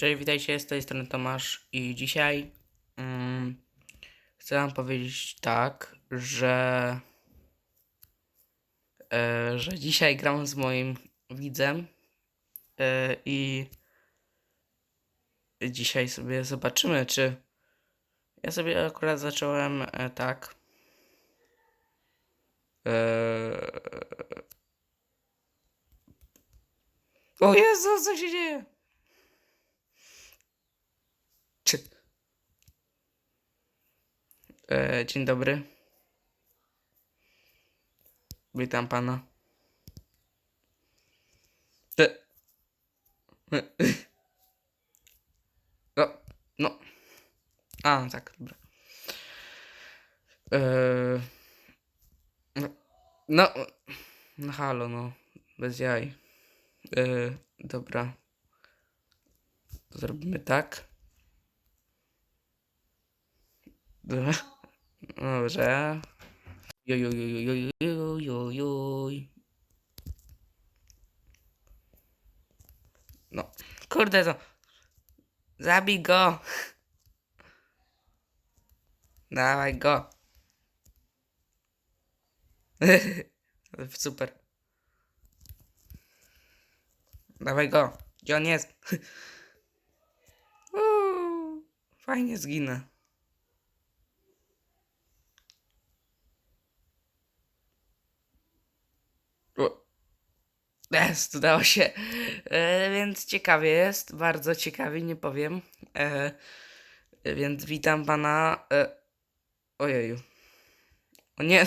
Cześć, witajcie, z tej strony Tomasz i dzisiaj mm, chcę wam powiedzieć tak, że e, że dzisiaj gram z moim widzem e, i dzisiaj sobie zobaczymy, czy ja sobie akurat zacząłem e, tak e, o Jezu, co się dzieje? E, dzień dobry. Witam pana. Te... No, no. A, tak, dobra. E, no, no, no halo, no. Bez jaj. E, dobra. Zrobimy tak. Dobra. Dobrze. Jujujujujujujujujuj. No. Kurde to. Zabij go. Dawaj go. Super. Dawaj go. Gdzie on jest? Uuu, Fajnie zginę. O. Jest, udało się. E, więc ciekawie jest, bardzo ciekawie, nie powiem. E, więc witam pana. E, ojeju. O nie.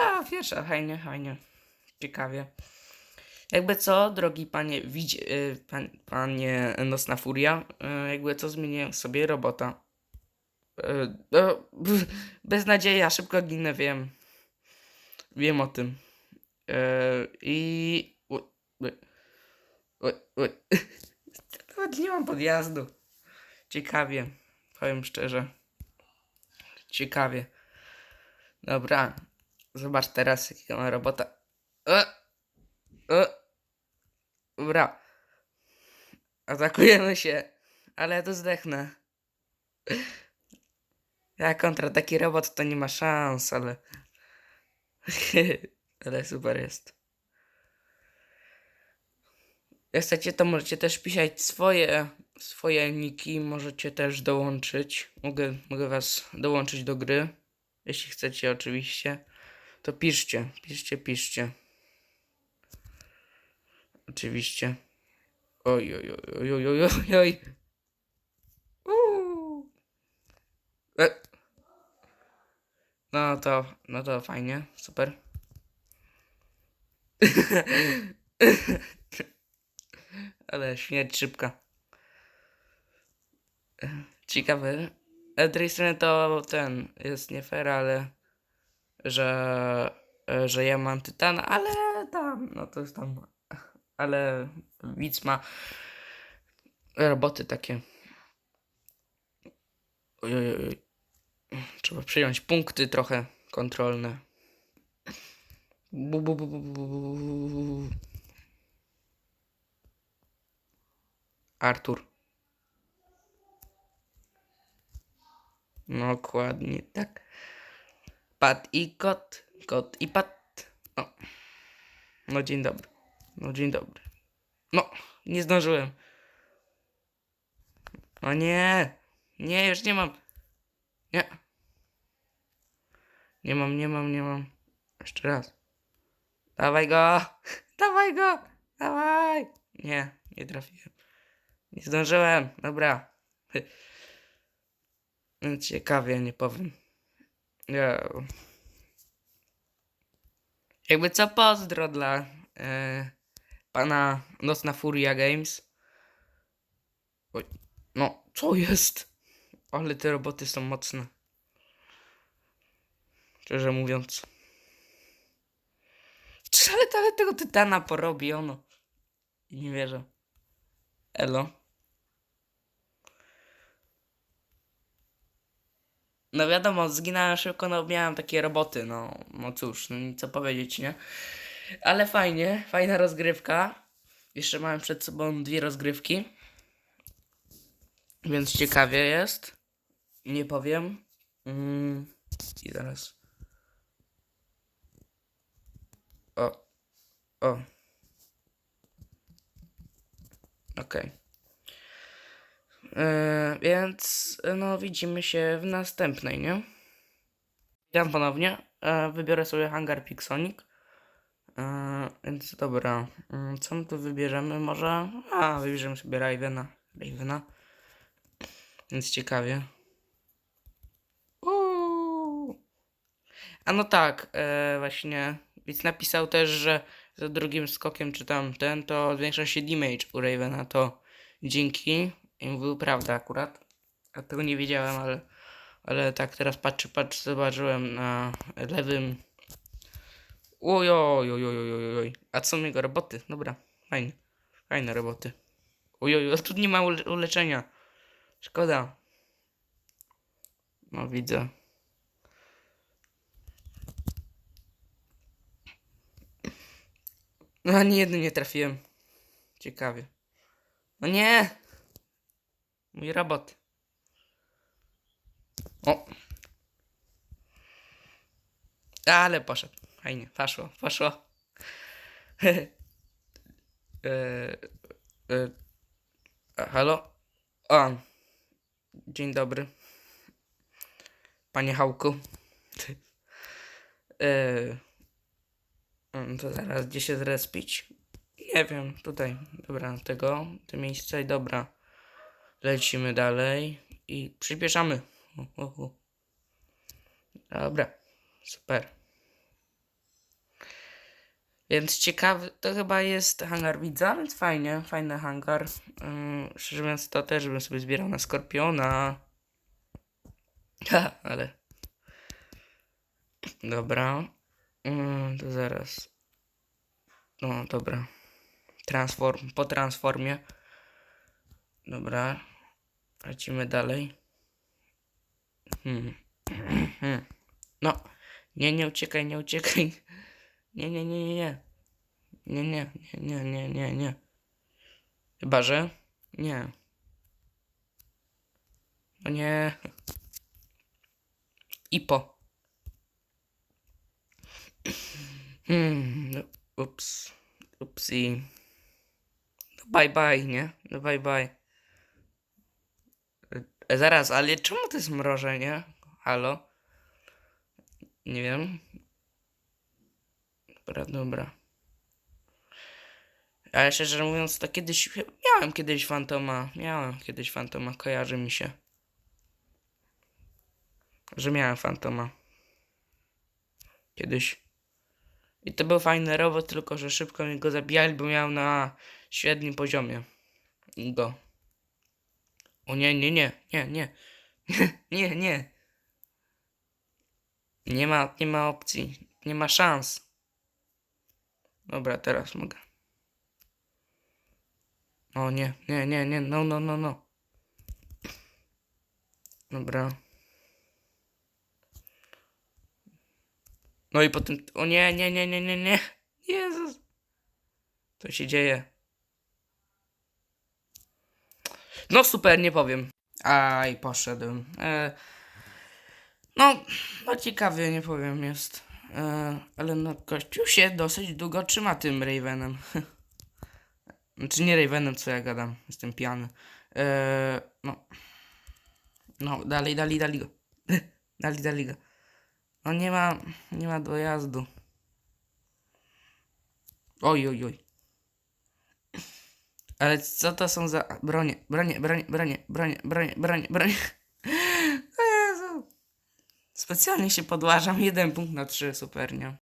A, pierwsza, fajnie, fajnie. Ciekawie. Jakby co, drogi panie, widz, e, pan, panie Nocna Furia, jakby co zmienię sobie robota. No, beznadzieja, szybko ginę, wiem. Wiem o tym. I. Nawet nie mam podjazdu. Ciekawie. Powiem szczerze. Ciekawie. Dobra. Zobacz teraz, jakiego ma robota. E, e. Dobra. Atakujemy się. Ale ja to zdechnę. Ja kontra taki robot to nie ma szans, ale. Ale super jest. Jak chcecie, to możecie też pisać swoje, swoje niki. Możecie też dołączyć. Mogę, mogę was dołączyć do gry. Jeśli chcecie, oczywiście. To piszcie, piszcie, piszcie. Oczywiście. Oj, oj, oj, oj, oj, oj, oj. E. No to, no to fajnie, super. Ale śmierć szybka. Ciekawe. Z drugiej strony to ten jest nie fair, ale że, że ja mam tytan, ale tam, no to jest tam. Ale widz ma roboty takie. Oj, oj, oj. Trzeba przyjąć punkty trochę kontrolne. Bu, bu, bu, bu, bu, bu, bu, bu. Artur. No, Dokładnie tak. Pat i kot, kot i pat. No. No dzień dobry. No dzień dobry. No, nie zdążyłem. O nie. Nie, już nie mam. Nie. Nie mam, nie mam, nie mam. Jeszcze raz. Dawaj go! Dawaj go! Dawaj! Nie, nie trafiłem. Nie zdążyłem. Dobra. Ciekawie, nie powiem. Ja. Jakby co pozdro dla e, pana Nocna Furia Games. Oj, no, co jest? Ale te roboty są mocne. Szczerze mówiąc. Ale, ale tego tytana porobiono. Nie wierzę. Elo. No wiadomo, zginąłem szybko, no miałem takie roboty, no, no cóż, no nic co powiedzieć, nie? Ale fajnie, fajna rozgrywka. Jeszcze mamy przed sobą dwie rozgrywki. Więc ciekawie jest. Nie powiem. Mm, I zaraz. O. O. Okej. E, więc no widzimy się w następnej, nie? Witam ponownie. E, wybiorę sobie hangar Pixonic. E, więc dobra. Mm, Co my tu wybierzemy? Może. A, wybierzemy sobie Ravena. Ravena. Więc ciekawie. Uuu. A no tak, właśnie. Więc napisał też, że za drugim skokiem czy tam ten, to zwiększa się damage u Ravena, to dzięki. I mówił prawdę akurat. Ja tego nie wiedziałem, ale, ale tak teraz patrzę, patrzę, zobaczyłem na lewym. Ojoj, ojoj, ojoj, oj. A co jego roboty? Dobra, fajne. Fajne roboty. Ojoj, a tu nie ma ule- uleczenia. Szkoda. No widzę. No ani jednym nie trafiłem. Ciekawie. No nie! Mój robot. O! Ale poszedł. Fajnie, poszło, poszło. e, e, a, halo? O, dzień dobry. Panie Hałku. e, mm, to zaraz gdzie się zrespić? Nie wiem, tutaj. Dobra, tego, to miejsce i dobra. Lecimy dalej i przyspieszamy. Dobra, super. Więc ciekawy, to chyba jest hangar widza, więc fajnie, fajny hangar. Yy, szczerze mówiąc, to też bym sobie zbierał na Skorpiona. Ha, ale... Dobra. Yy, to zaraz. No, dobra. Transform, po transformie. Dobra. Lecimy dalej. Hmm. No. Nie, nie uciekaj, nie uciekaj. Nie, nie, nie, nie, nie. Nie, nie, nie, nie, nie, nie, nie. Chyba, że? Nie. No nie. Ipo. Hmm. no, Ups. Upsi. No bye bye, nie? No bye bye. Zaraz, ale czemu to jest mrożenie? Halo? Nie wiem. Dobra, dobra. Ale szczerze mówiąc, to kiedyś. Miałem kiedyś fantoma. Miałem kiedyś fantoma, kojarzy mi się. Że miałem fantoma. Kiedyś. I to był fajny robot, tylko że szybko mi go zabijali, bo miał na średnim poziomie. Go. O nie, nie, nie, nie, nie. nie, nie. Nie ma, nie ma opcji. Nie ma szans. Dobra, teraz mogę. O nie, nie, nie, nie, no, no, no, no. Dobra. No i potem, o nie, nie, nie, nie, nie, nie. Jezus. Co się dzieje? No super, nie powiem. Aj, poszedłem. E, no, no ciekawie, nie powiem, jest. E, ale no, Kościół się dosyć długo trzyma tym Ravenem. Znaczy nie Ravenem, co ja gadam. Jestem pijany. E, no. No, dalej, dalej, dalej go. dalej, dalej go. No nie ma, nie ma dojazdu. Oj, oj, oj. Ale co to są za bronie? Bronie, bronie, bronie, bronie, bronie, bronie, bronie. O Jezu. Specjalnie się podłażam. Jeden punkt na trzy, super, nie?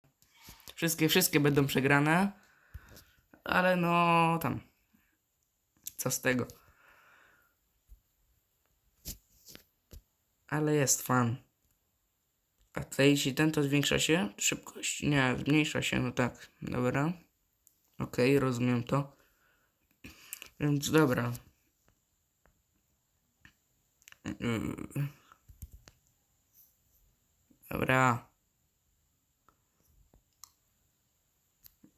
Wszystkie, wszystkie będą przegrane. Ale no, tam. Co z tego? Ale jest fan. A tutaj jeśli ten to zwiększa się szybkość? Nie, zmniejsza się, no tak. Dobra. Okej, rozumiem to. Więc dobra. Dobra.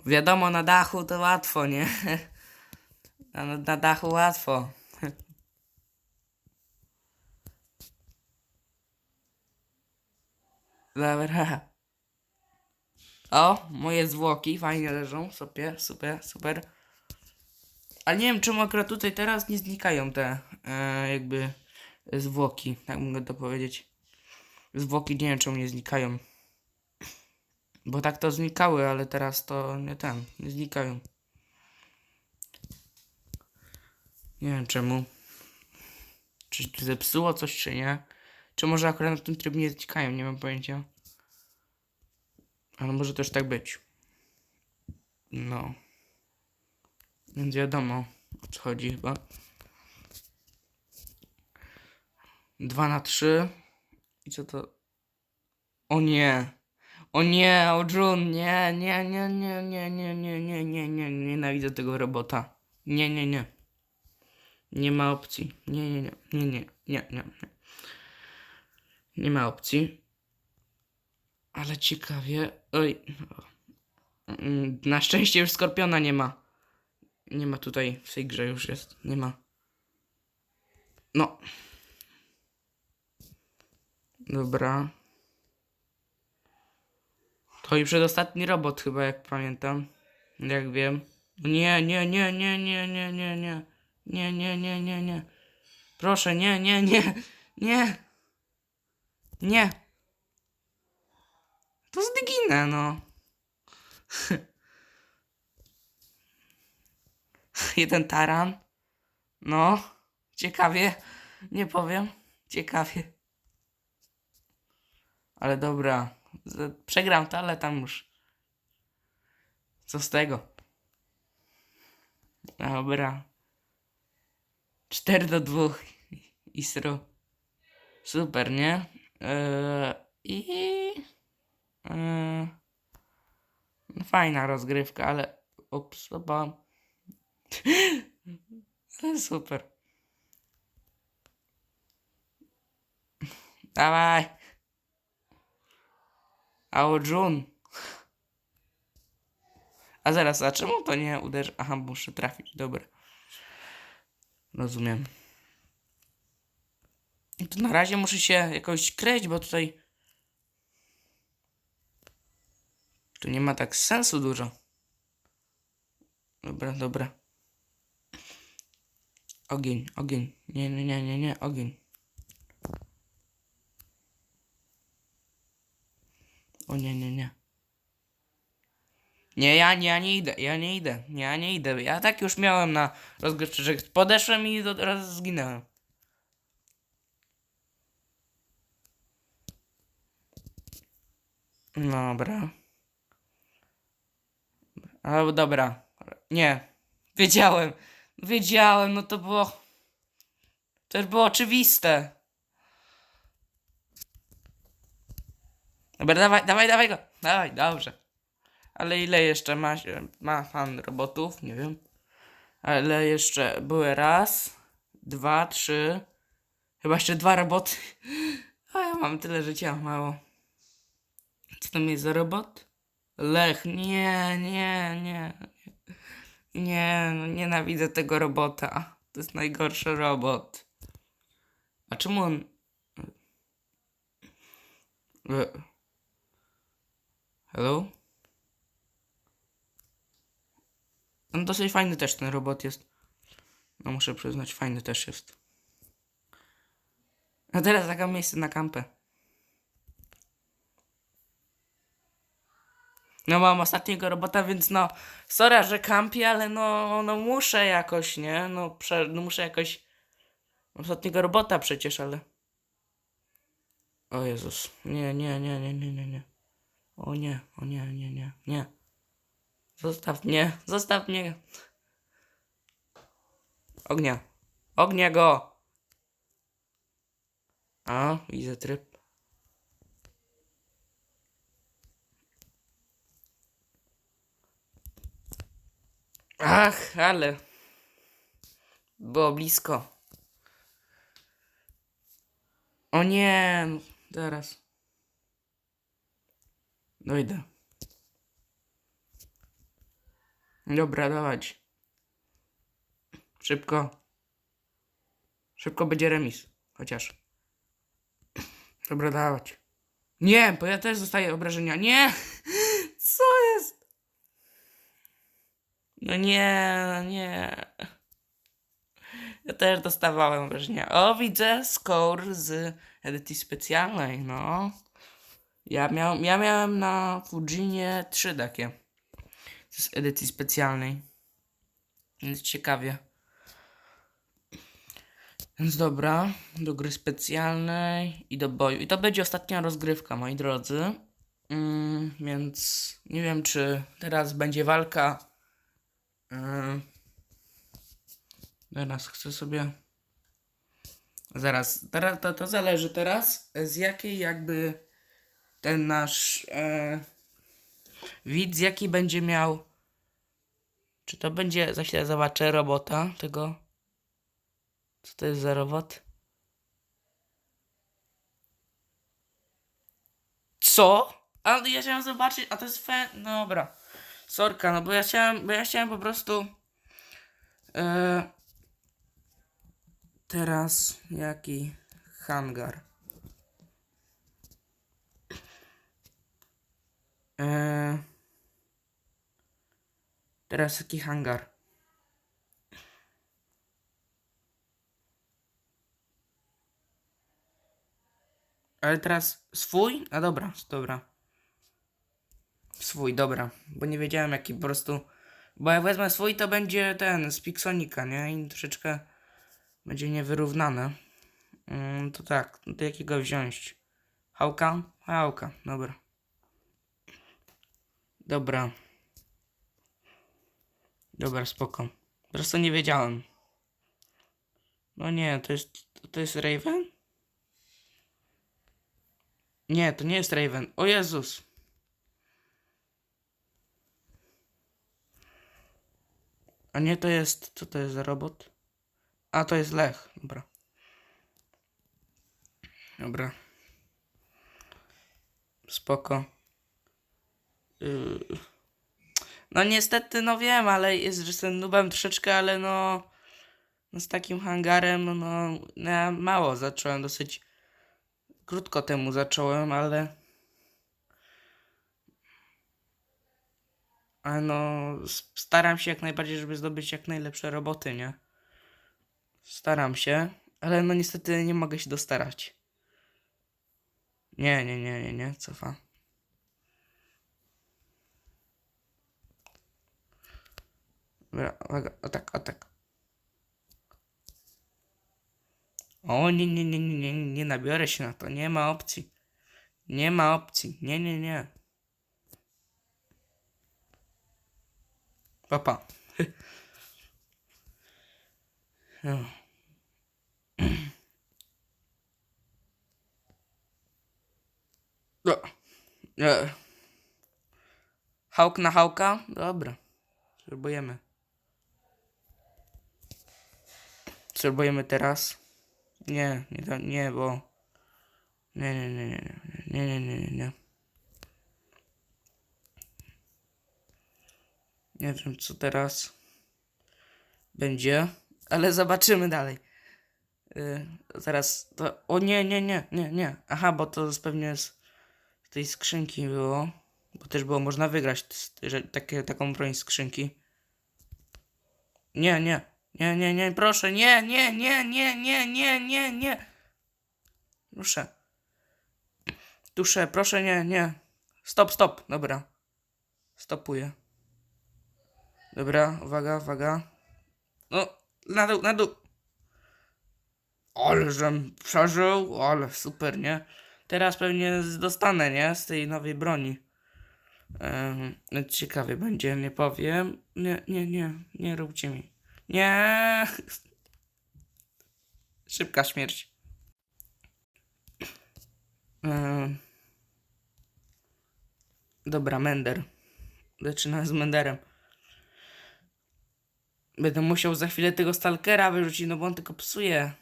Wiadomo, na dachu to łatwo, nie? Na, na dachu łatwo. Dobra. O, moje zwłoki fajnie leżą. Super, super, super. Ale nie wiem, czemu akurat tutaj teraz nie znikają te e, jakby zwłoki, tak mogę to powiedzieć. Zwłoki nie wiem, czemu nie znikają. Bo tak to znikały, ale teraz to nie ten, nie znikają. Nie wiem czemu. Czy zepsuło coś, czy nie? Czy może akurat na tym trybie nie znikają, nie mam pojęcia. Ale może też tak być. No. Więc wiadomo o co chodzi chyba. 2 na 3. I co to? O nie. O nie, o Jun, nie, nie, nie, nie, nie, nie, nie, nie, nie, nie, nienawidzę tego robota. Nie, nie, nie. Nie ma opcji. Nie, nie, nie, nie, nie, nie, nie. Nie, ma opcji. Ale ciekawie. Oj. Mm, Na szczęście już Skorpiona nie ma. Nie ma tutaj w tej grze już jest. Nie ma. No. Dobra. To i przedostatni robot chyba, jak pamiętam. Jak wiem. Nie, nie, nie, nie, nie, nie, nie, nie. Nie, nie, nie, nie, nie. Proszę, nie, nie, nie. Nie. Nie. To zginę, no. Jeden taran. No. Ciekawie. Nie powiem. Ciekawie. Ale dobra. Przegram to, ale tam już. Co z tego? Dobra. 4 do 2. Isro. Super, nie? Eee, I. No fajna rozgrywka, ale. Ups, chyba. Ale super. Dawaj. Ao Jun. A zaraz, a czemu to nie uderzy? Aha, muszę trafić, dobra. Rozumiem. To na razie muszę się jakoś kryć, bo tutaj... Tu nie ma tak sensu dużo. Dobra, dobra. Ogień, ogień. Nie, nie, nie, nie, nie, ogień. O nie, nie, nie. Nie, ja, nie, ja nie idę, ja nie idę, ja nie idę. Ja tak już miałem na rozgrywce, że podeszłem i od razu zginąłem. Dobra. Ale dobra. Nie. Wiedziałem. Wiedziałem, no to było... To już było oczywiste. Dobra, dawaj, dawaj, dawaj go. Dawaj, dobrze. Ale ile jeszcze ma, ma pan robotów? Nie wiem. Ale jeszcze były raz, dwa, trzy. Chyba jeszcze dwa roboty. A ja mam tyle życia, mało. Co tam jest za robot? Lech, nie, nie, nie. Nie, no nienawidzę tego robota. To jest najgorszy robot. A czemu on... E, Hello? No dosyć fajny też ten robot jest. No muszę przyznać, fajny też jest. A teraz taka miejsce na kampę. No mam ostatniego robota, więc no, sorry, że kampię, ale no, no muszę jakoś, nie? No, prze, no muszę jakoś... Ostatniego robota przecież, ale... O Jezus, nie, nie, nie, nie, nie, nie, nie. O nie, o nie, nie, nie, nie. Zostaw mnie, zostaw mnie. Ognia. Ognia go. A, widzę tryb. Ach, ale. Było blisko. O nie, teraz. Dojdę. Dobra, dawać. Szybko. Szybko będzie remis. Chociaż. Dobra, dawać. Nie, bo ja też dostaję obrażenia. Nie! Co jest? No nie, no nie. Ja też dostawałem obrażenia. O, widzę score z edycji specjalnej, no. Ja, miał, ja miałem na Fujinie trzy takie. Z edycji specjalnej. Więc ciekawie. Więc dobra, do gry specjalnej i do boju. I to będzie ostatnia rozgrywka, moi drodzy. Mm, więc nie wiem, czy teraz będzie walka. Yy, teraz chcę sobie. Zaraz, teraz, to, to zależy teraz, z jakiej jakby ten nasz e, widz, jaki będzie miał. Czy to będzie, za chwilę zobaczę robota tego. Co to jest za robot? Co? A ja chciałem zobaczyć, a to jest fe... Dobra. Sorka, no bo ja chciałem, bo ja chciałem po prostu... E, teraz jaki hangar? E, teraz jaki hangar? Ale teraz swój? A dobra, dobra. Swój, dobra. Bo nie wiedziałem jaki po prostu. Bo jak wezmę swój, to będzie ten z Pixonika, nie? I troszeczkę będzie niewyrównane. Mm, to tak, no to jakiego wziąć? Hałka? Hałka, dobra. Dobra. Dobra, spoko. Po prostu nie wiedziałem. No nie, to jest. To jest Raven? Nie, to nie jest Raven. O Jezus. A nie, to jest. Co to jest za robot? A to jest Lech. Dobra. Dobra. Spoko. Yy. No niestety, no wiem, ale jest, że jestem nubem troszeczkę, ale no, no z takim hangarem, no, no ja mało zacząłem, dosyć krótko temu zacząłem, ale ale no staram się jak najbardziej, żeby zdobyć jak najlepsze roboty, nie? Staram się, ale no niestety nie mogę się dostarać. Nie, nie, nie, nie, nie, cofa. Dobra, uwaga, o tak, o tak. O, nie, nie, nie, nie, nie, nie nabiorę się na to, nie ma opcji. Nie ma opcji, nie, nie, nie. Pa, pa. Hałk na hałka? Dobra. Spróbujemy. Spróbujemy teraz. Nie, nie, nie, bo... Nie, nie, nie, nie, nie, nie, nie, nie. nie. Nie wiem, co teraz będzie, ale zobaczymy dalej. Yy, zaraz, to... O nie, nie, nie, nie, nie. Aha, bo to pewnie z tej skrzynki było. Bo też było można wygrać że, takie, taką broń skrzynki. Nie, nie, nie, nie, nie, proszę, nie, nie, nie, nie, nie, nie, nie, nie. Proszę. Duszę, proszę, nie, nie. Stop, stop, dobra. Stopuję. Dobra, uwaga, uwaga. No, na dół, na dół. Ale żem przeżył, ale super, nie? Teraz pewnie dostanę, nie? Z tej nowej broni. No ciekawie będzie, nie powiem. Nie, nie, nie, nie róbcie mi. Nie! Szybka śmierć. Ehm. Dobra, Mender. Zaczynam z Menderem. Będę musiał za chwilę tego Stalkera wyrzucić, no bo on tylko psuje.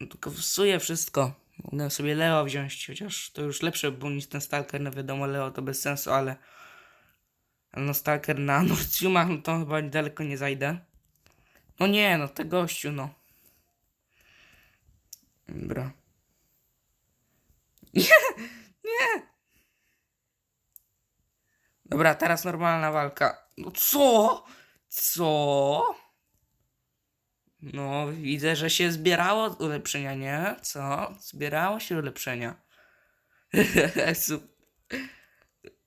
On tylko psuje wszystko. Mogę sobie Leo wziąć, chociaż to już lepsze było niż ten Stalker, no wiadomo, Leo to bez sensu, ale... No Stalker na Nurciumach, no to chyba daleko nie zajdę. No nie, no te gościu, no. Dobra. Nie! Nie! Dobra, teraz normalna walka. No co? Co? No, widzę, że się zbierało ulepszenia, nie? Co? Zbierało się ulepszenia.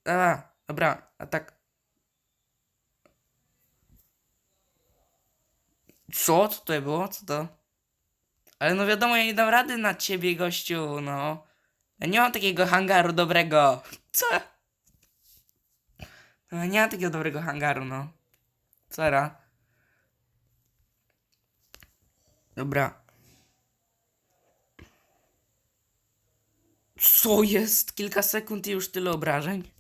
A, dobra, a tak. Co? Co to było? Co to? Ale no wiadomo, ja nie dam rady na ciebie, gościu, no. Ja nie mam takiego hangaru dobrego. Co? No, nie mam takiego dobrego hangaru, no. Cera. Dobra. Co jest? Kilka sekund i już tyle obrażeń?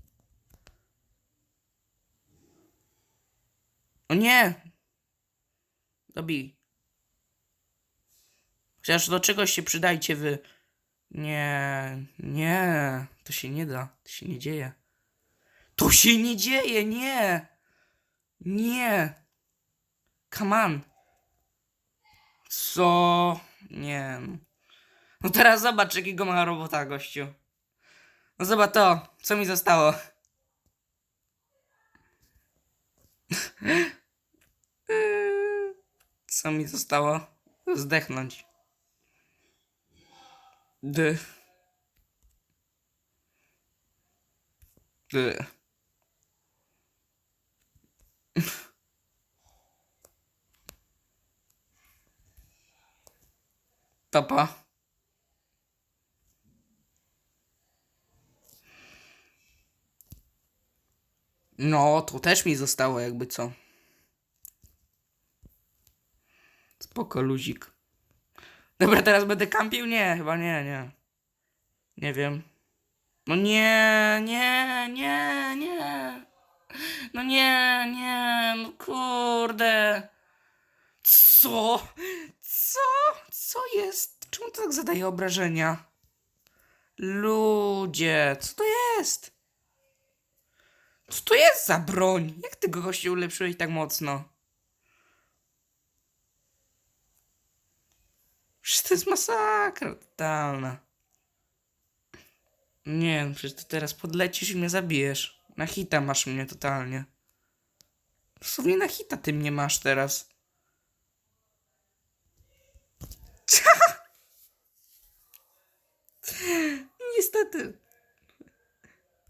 O nie! Dobij. Chociaż do czegoś się przydajcie wy. Nie, nie, to się nie da, to się nie dzieje. To się nie dzieje, nie! Nie! Come on! Co? Nie. no. Teraz zobacz, jakiego ma robota, gościu. No zobacz to, co mi zostało. Co mi zostało? Zdechnąć. D. Topa. No, to też mi zostało jakby co. Spoko, luzik. Dobra, teraz będę kampił? Nie, chyba nie, nie. Nie wiem. No nie, nie, nie, nie. No nie, nie, no kurde. Co? Co? Co jest? Czemu to tak zadaje obrażenia? Ludzie, co to jest? Co to jest za broń? Jak ty go gościu ulepszyłeś tak mocno? Przecież to jest masakra totalna. Nie, no przecież ty teraz podlecisz i mnie zabijesz. Na hita masz mnie totalnie. Dosłownie na hita ty mnie masz teraz. Niestety.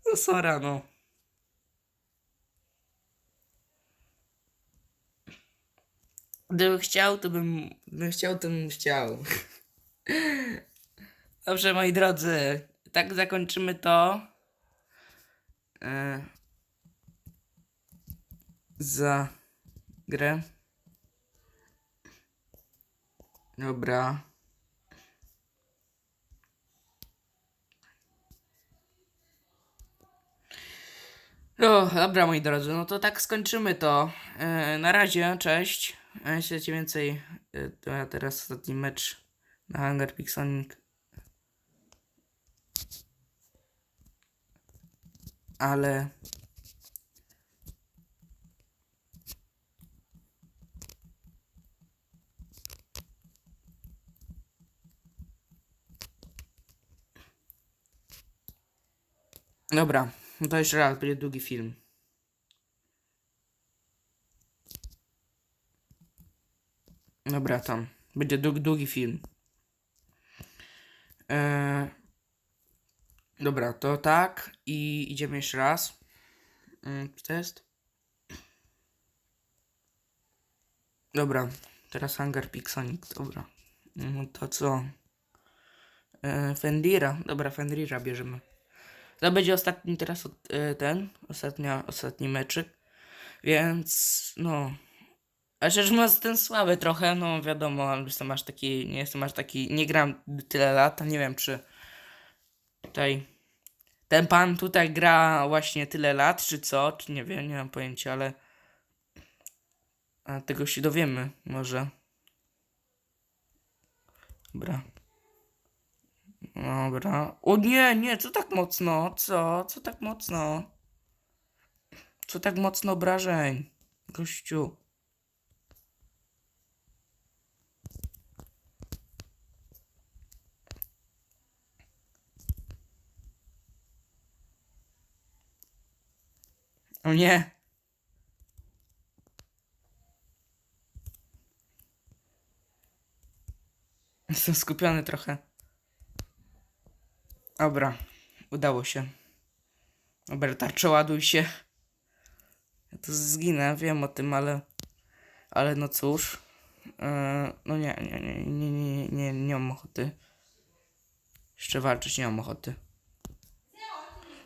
No sora, no. Gdybym chciał, to bym, bym chciał, to bym chciał. Dobrze, moi drodzy. Tak zakończymy to. E, za grę. Dobra. O, dobra, moi drodzy, no to tak skończymy to. E, na razie, cześć. Jeśli chcecie więcej, e, to ja teraz ostatni mecz na Hangar Pixonic. Ale... Dobra, no to jeszcze raz, będzie długi film. Dobra, tam. Będzie dług, długi film. Eee, dobra, to tak. I idziemy jeszcze raz. Mm, jest? Dobra, teraz Hangar Pixonic, dobra. No to co? Eee, Fendira, dobra, Fendira bierzemy. To będzie ostatni teraz e, ten, ostatnia, ostatni meczyk. Więc no. A rzecz mówiąc, ten słaby trochę, no wiadomo, jestem aż taki, nie jestem aż taki, nie gram tyle lat, nie wiem czy tutaj ten pan tutaj gra właśnie tyle lat, czy co, czy nie wiem, nie mam pojęcia, ale a tego się dowiemy może. Dobra. Dobra. O nie, nie, co tak mocno? Co? Co tak mocno? Co tak mocno obrażeń? Gościu. O nie! Jestem skupiony trochę. Dobra, udało się. Dobra, tarczo, ładuj się. Ja tu zginę, wiem o tym, ale... Ale no cóż. Eee, no nie, nie, nie, nie, nie, nie, nie mam ochoty. Jeszcze walczyć nie mam ochoty.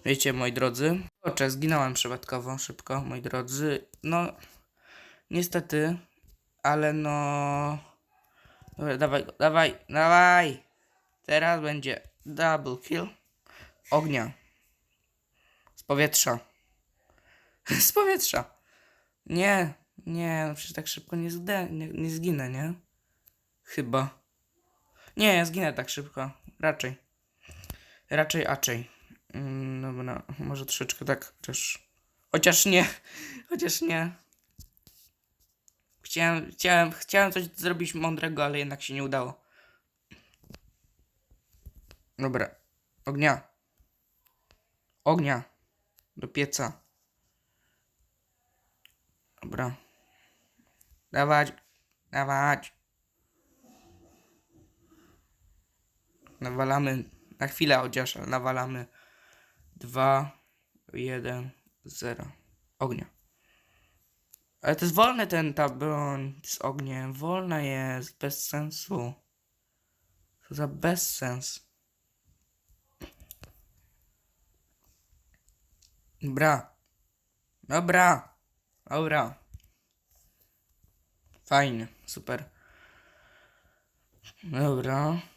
Wiecie, moi drodzy. Ocze, zginąłem przypadkowo, szybko, moi drodzy. No, niestety, ale no... Dobra, dawaj, dawaj, dawaj! Teraz będzie double kill. Ognia. Z powietrza. Z powietrza. Nie, nie, no przecież tak szybko nie, zde, nie, nie zginę, nie? Chyba. Nie, ja zginę tak szybko. Raczej. Raczej, raczej. Mm, dobra, może troszeczkę tak chociaż. Chociaż nie. Chociaż nie. Chciałem, chciałem, chciałem coś zrobić mądrego, ale jednak się nie udało. Dobra. Ognia. Ognia. Do pieca. Dobra. Dawać. Dawać. Nawalamy. Na chwilę chociaż, nawalamy. Dwa, jeden, zero. Ognia. Ale to jest wolny ten ta broń z ogniem. Wolna jest, bez sensu. Co za bezsens. Dobra. Dobra. Dobra. Fajnie, super. Dobra.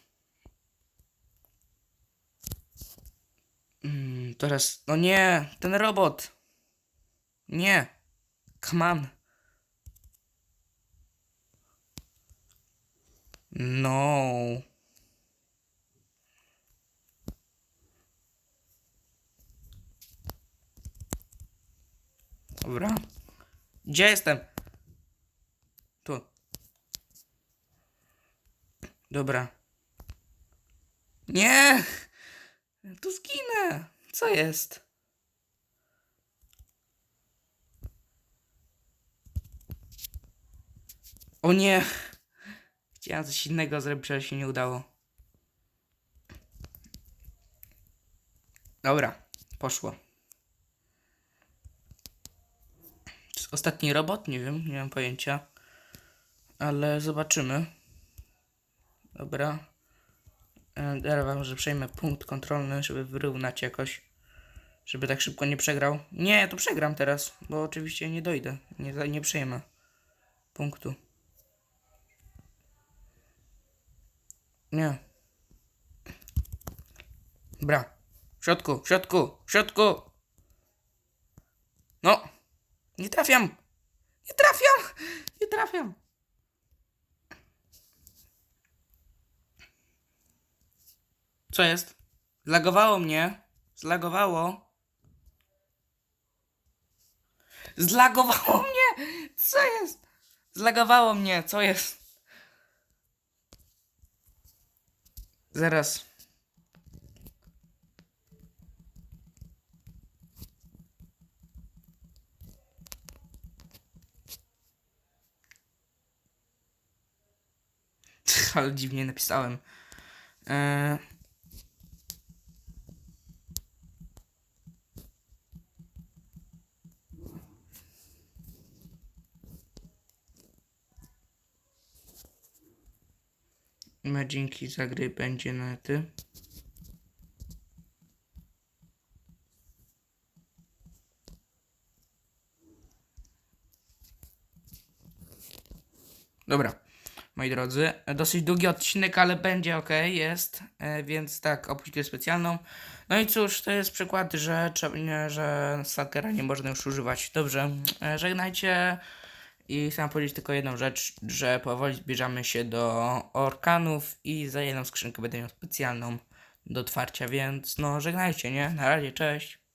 Teraz, no nie, ten robot. Nie. Come on. No. Dobra. Gdzie jestem? Tu. Dobra. Nie! Tu zginę. Co jest? O nie! Chciałem coś innego zrobić, ale się nie udało. Dobra, poszło. Ostatni robot? Nie wiem, nie mam pojęcia. Ale zobaczymy. Dobra. E, wam, że przejmę punkt kontrolny, żeby wyrównać jakoś. Żeby tak szybko nie przegrał. Nie, to przegram teraz, bo oczywiście nie dojdę. Nie, nie przejmę punktu. Nie. Dobra. W środku, w środku, w środku. No. Nie trafiam. Nie trafiam. Nie trafiam. Co jest? Zlagowało mnie. Zlagowało. Zlagowało mnie. Co jest? Zlagowało mnie. Co jest? Zaraz. Ale dziwnie napisałem. Dzięki za gry będzie na ty. Dobra, moi drodzy, dosyć długi odcinek, ale będzie ok, jest, e, więc tak, opuścię specjalną. No i cóż, to jest przykład, że, że Stalkera nie można już używać. Dobrze, e, żegnajcie i chciałem powiedzieć tylko jedną rzecz, że powoli zbliżamy się do orkanów i za jedną skrzynkę będę miał specjalną do otwarcia, więc no żegnajcie, nie? Na razie, cześć.